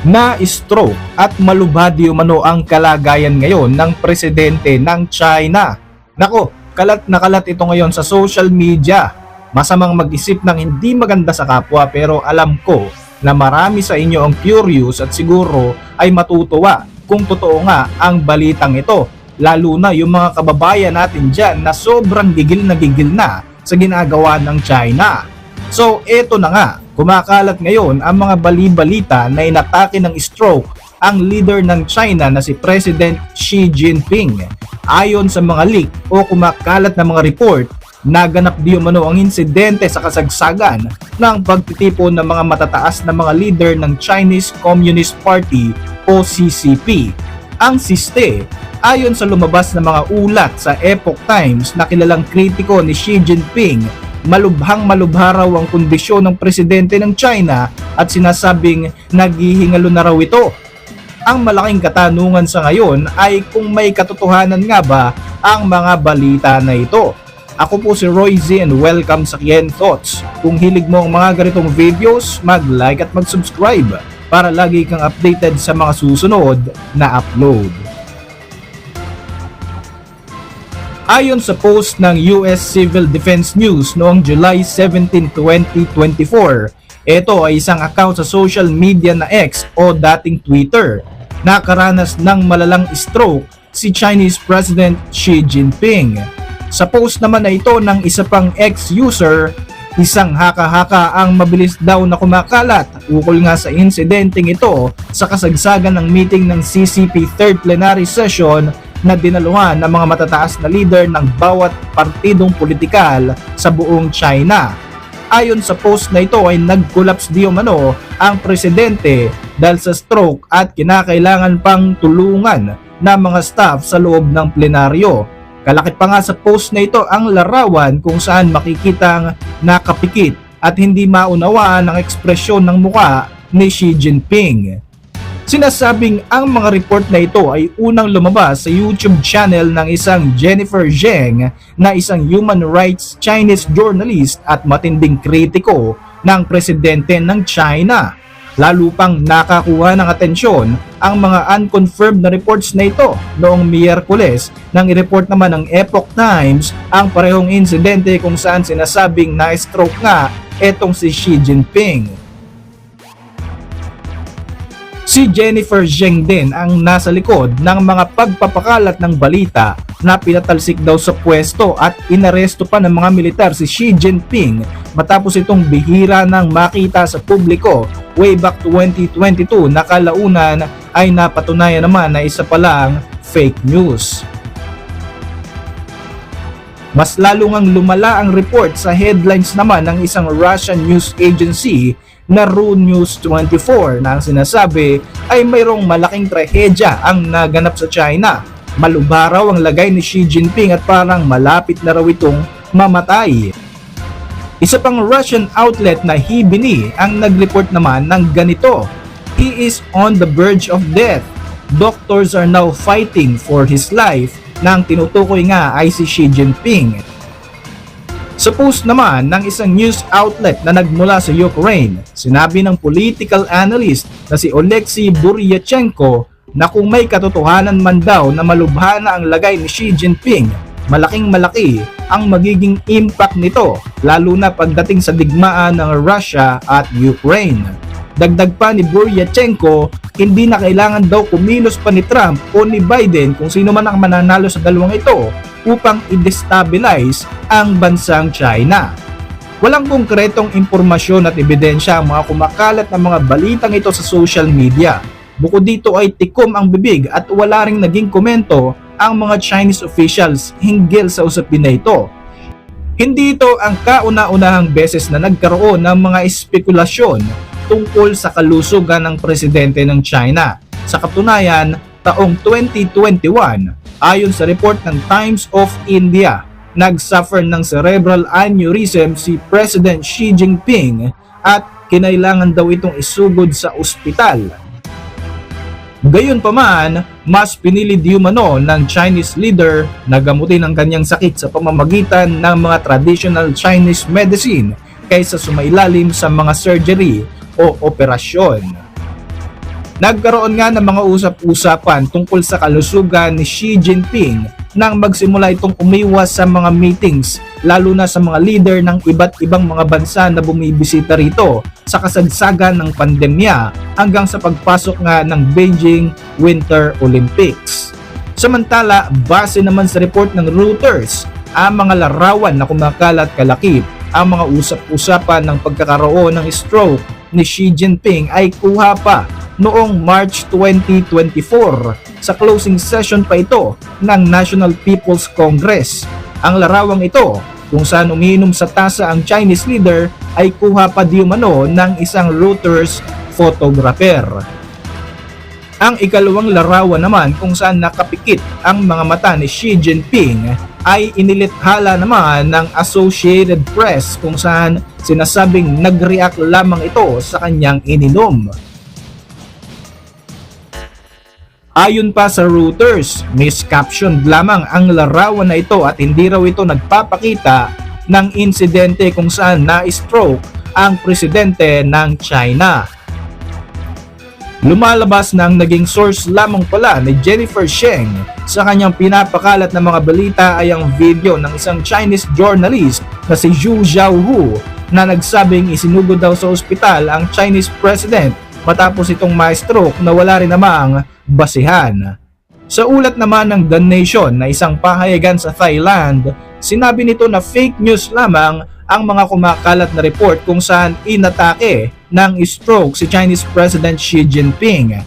na stroke at malubhadi umano ang kalagayan ngayon ng presidente ng China. Nako, kalat na kalat ito ngayon sa social media. Masamang mag-isip ng hindi maganda sa kapwa pero alam ko na marami sa inyo ang curious at siguro ay matutuwa kung totoo nga ang balitang ito. Lalo na yung mga kababayan natin dyan na sobrang gigil na gigil na sa ginagawa ng China. So eto na nga, kumakalat ngayon ang mga bali-balita na inatake ng stroke ang leader ng China na si President Xi Jinping. Ayon sa mga leak o kumakalat na mga report, naganap di umano ang insidente sa kasagsagan ng pagtitipon ng mga matataas na mga leader ng Chinese Communist Party o CCP. Ang siste, ayon sa lumabas na mga ulat sa Epoch Times na kilalang kritiko ni Xi Jinping, malubhang malubha raw ang kondisyon ng presidente ng China at sinasabing naghihingalo na raw ito. Ang malaking katanungan sa ngayon ay kung may katotohanan nga ba ang mga balita na ito. Ako po si Roy Z and welcome sa Kien Thoughts. Kung hilig mo ang mga ganitong videos, mag-like at mag-subscribe para lagi kang updated sa mga susunod na upload. Ayon sa post ng US Civil Defense News noong July 17, 2024, ito ay isang account sa social media na X o dating Twitter. Nakaranas ng malalang stroke si Chinese President Xi Jinping. Sa post naman na ito ng isa pang ex-user, isang haka-haka ang mabilis daw na kumakalat ukol nga sa insidenteng ito sa kasagsagan ng meeting ng CCP 3rd Plenary Session na dinaluhan ng mga matataas na leader ng bawat partidong politikal sa buong China. Ayon sa post na ito ay nag-collapse di umano ang presidente dahil sa stroke at kinakailangan pang tulungan ng mga staff sa loob ng plenaryo. Kalakit pa nga sa post na ito ang larawan kung saan makikitang nakapikit at hindi maunawaan ang ekspresyon ng muka ni Xi Jinping. Sinasabing ang mga report na ito ay unang lumabas sa YouTube channel ng isang Jennifer Zheng na isang human rights Chinese journalist at matinding kritiko ng presidente ng China. Lalo pang nakakuha ng atensyon ang mga unconfirmed na reports na ito noong Miyerkules nang i-report naman ng Epoch Times ang parehong insidente kung saan sinasabing na-stroke nga etong si Xi Jinping. Si Jennifer Zheng din ang nasa likod ng mga pagpapakalat ng balita na pinatalsik daw sa pwesto at inaresto pa ng mga militar si Xi Jinping matapos itong bihira ng makita sa publiko way back 2022 na kalaunan ay napatunayan naman na isa palang fake news. Mas lalo ngang lumala ang report sa headlines naman ng isang Russian news agency na RU News 24 na ang sinasabi ay mayroong malaking trahedya ang naganap sa China. Malubaraw ang lagay ni Xi Jinping at parang malapit na raw itong mamatay. Isa pang Russian outlet na Hibini ang nag-report naman ng ganito. He is on the verge of death. Doctors are now fighting for his life nang tinutukoy nga ay si Xi Jinping. Sa post naman ng isang news outlet na nagmula sa Ukraine, sinabi ng political analyst na si Oleksiy Buryachenko na kung may katotohanan man daw na malubha na ang lagay ni Xi Jinping, malaking malaki ang magiging impact nito lalo na pagdating sa digmaan ng Russia at Ukraine. Dagdag pa ni Buryachenko, hindi na kailangan daw kumilos pa ni Trump o ni Biden kung sino man ang mananalo sa dalawang ito upang i-destabilize ang bansang China. Walang konkretong impormasyon at ebidensya ang mga kumakalat na mga balitang ito sa social media. Bukod dito ay tikom ang bibig at wala ring naging komento ang mga Chinese officials hinggil sa usapin na ito. Hindi ito ang kauna-unahang beses na nagkaroon ng mga espekulasyon tungkol sa kalusugan ng presidente ng China. Sa katunayan, taong 2021, ayon sa report ng Times of India, nagsuffer ng cerebral aneurysm si President Xi Jinping at kinailangan daw itong isugod sa ospital. Gayunpaman, mas pinili di umano ng Chinese leader na gamutin ang kanyang sakit sa pamamagitan ng mga traditional Chinese medicine kaysa sumailalim sa mga surgery o operasyon. Nagkaroon nga ng mga usap-usapan tungkol sa kalusugan ni Xi Jinping nang magsimula itong umiwas sa mga meetings lalo na sa mga leader ng iba't ibang mga bansa na bumibisita rito sa kasagsagan ng pandemya hanggang sa pagpasok nga ng Beijing Winter Olympics. Samantala, base naman sa report ng Reuters, ang mga larawan na kumakalat kalakip ang mga usap-usapan ng pagkakaroon ng stroke ni Xi Jinping ay kuha pa noong March 2024 sa closing session pa ito ng National People's Congress. Ang larawang ito kung saan umiinom sa tasa ang Chinese leader ay kuha pa di umano ng isang Reuters photographer. Ang ikalawang larawan naman kung saan nakapikit ang mga mata ni Xi Jinping ay inilithala naman ng Associated Press kung saan sinasabing nag-react lamang ito sa kanyang ininom. Ayon pa sa Reuters, miscaptioned lamang ang larawan na ito at hindi raw ito nagpapakita ng insidente kung saan na-stroke ang presidente ng China. Lumalabas na ang naging source lamang pala ni Jennifer Sheng sa kanyang pinapakalat na mga balita ay ang video ng isang Chinese journalist na si Zhu Xiaohu na nagsabing isinugod daw sa ospital ang Chinese president matapos itong ma-stroke na wala rin namang basihan. Sa ulat naman ng The Nation na isang pahayagan sa Thailand, sinabi nito na fake news lamang ang mga kumakalat na report kung saan inatake ng stroke si Chinese President Xi Jinping.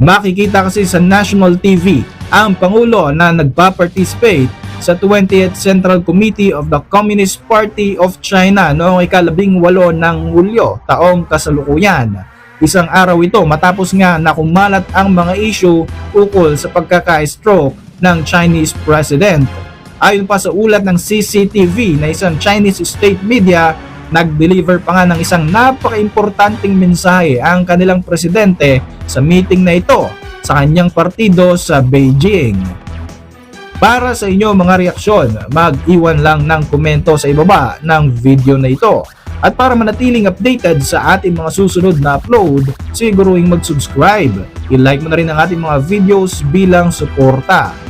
Makikita kasi sa national TV ang Pangulo na nagpa-participate sa 20th Central Committee of the Communist Party of China noong ikalabing walo ng Hulyo taong kasalukuyan. Isang araw ito matapos nga na kumalat ang mga issue ukol sa pagkaka-stroke ng Chinese President. Ayon pa sa ulat ng CCTV na isang Chinese state media, nag-deliver pa nga ng isang napaka-importanting mensahe ang kanilang presidente sa meeting na ito sa kanyang partido sa Beijing. Para sa inyo mga reaksyon, mag-iwan lang ng komento sa ibaba ng video na ito. At para manatiling updated sa ating mga susunod na upload, siguruhin mag-subscribe. I-like mo na rin ang ating mga videos bilang suporta.